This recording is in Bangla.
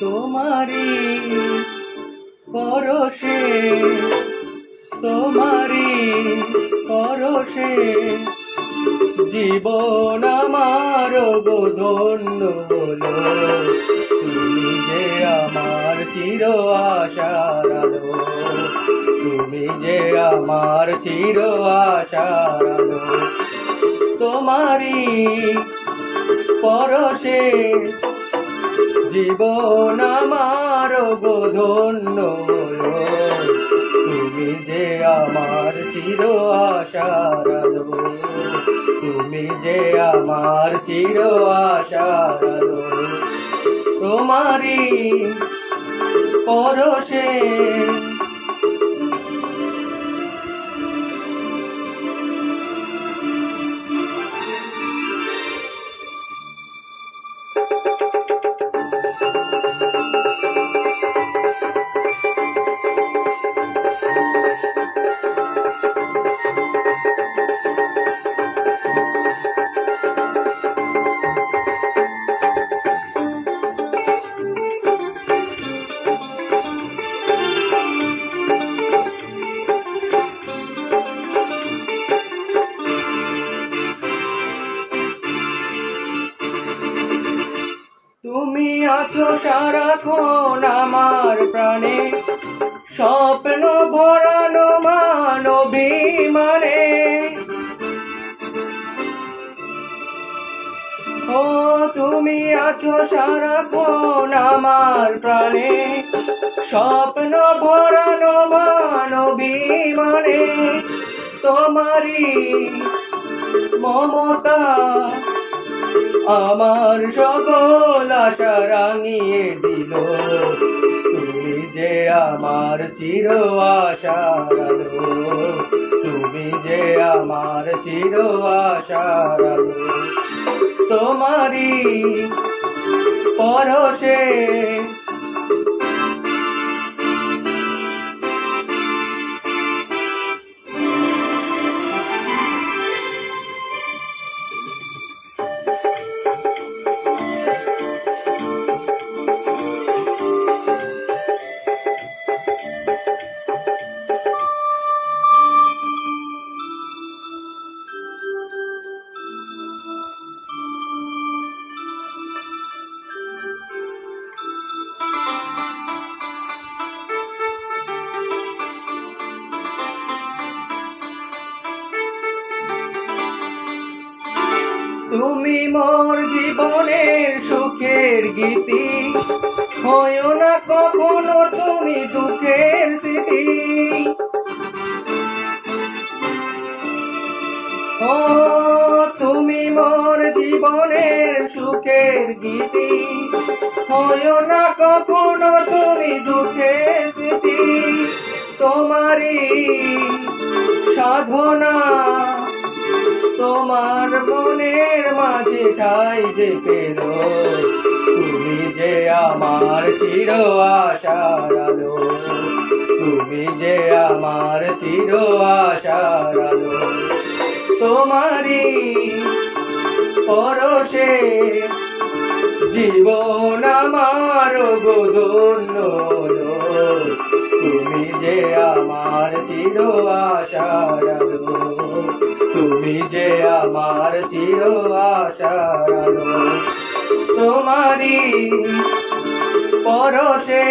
তোমারি পরশে তোমারি পরশে। জীবন আমার গো ধন্য হলো, তুমি যে আমার চির আশার তুমি যে আমার চির আশার তোমারি পরশে জীবন আমার গো ধন্য তুমি যে আমার চির আশার তুমি যে আমার চির আশার আলো। তোমারি পরশে তুমি আছো সারাক্ষণ আমার প্রাণে। স্বপ্ন ভরানো মানবিমানে। ও তুমি আছো সারাক্ষণ আমার প্রাণে। স্বপ্ন ভরানো মানবিমানে। তোমারি মমতা আমার সকল আশা রাঙিয়ে দিল। তুমি যে আমার চির আশা তুমি যে আমার চির আশা তোমারই তোমারি পরশে তুমি মোর জীবনের সুখের গীতি। হয় না কখনো তুমি দুঃখের স্মৃতি। ও, তুমি মোর জীবনের সুখের গীতি। হয় না কখনো তুমি দুঃখের স্মৃতি। তোমারই সাধনা তোমার মনের মাঝে ঠাই যে পেল তুমি যে আমার চির আশার আলো, তুমি যে আমার চির আশার আলো। তোমারি পরশে জীবন আমার তুমি যে আমার চির আশার আলো। তুমি যে আমার চির আশার তোমারি পরশে